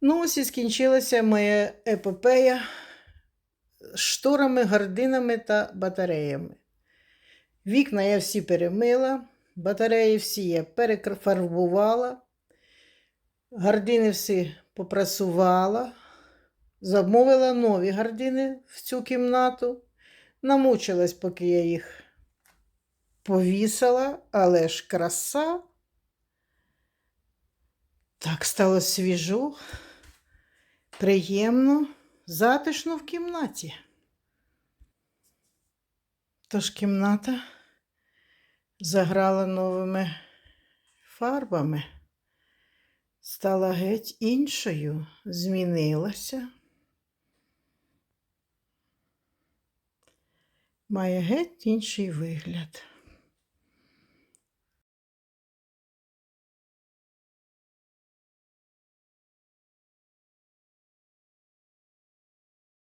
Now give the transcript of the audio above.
Ну, ось і скінчилася моя епопея з шторами, гардинами та батареями. Вікна я всі перемила, батареї всі я перефарбувала, гардини всі попрасувала, замовила нові гардини в цю кімнату. Намучилась, поки я їх повісила, але ж краса. Так стало свіжо, приємно, затишно в кімнаті. Тож кімната заграла новими фарбами, стала геть іншою, змінилася. Має геть інший вигляд.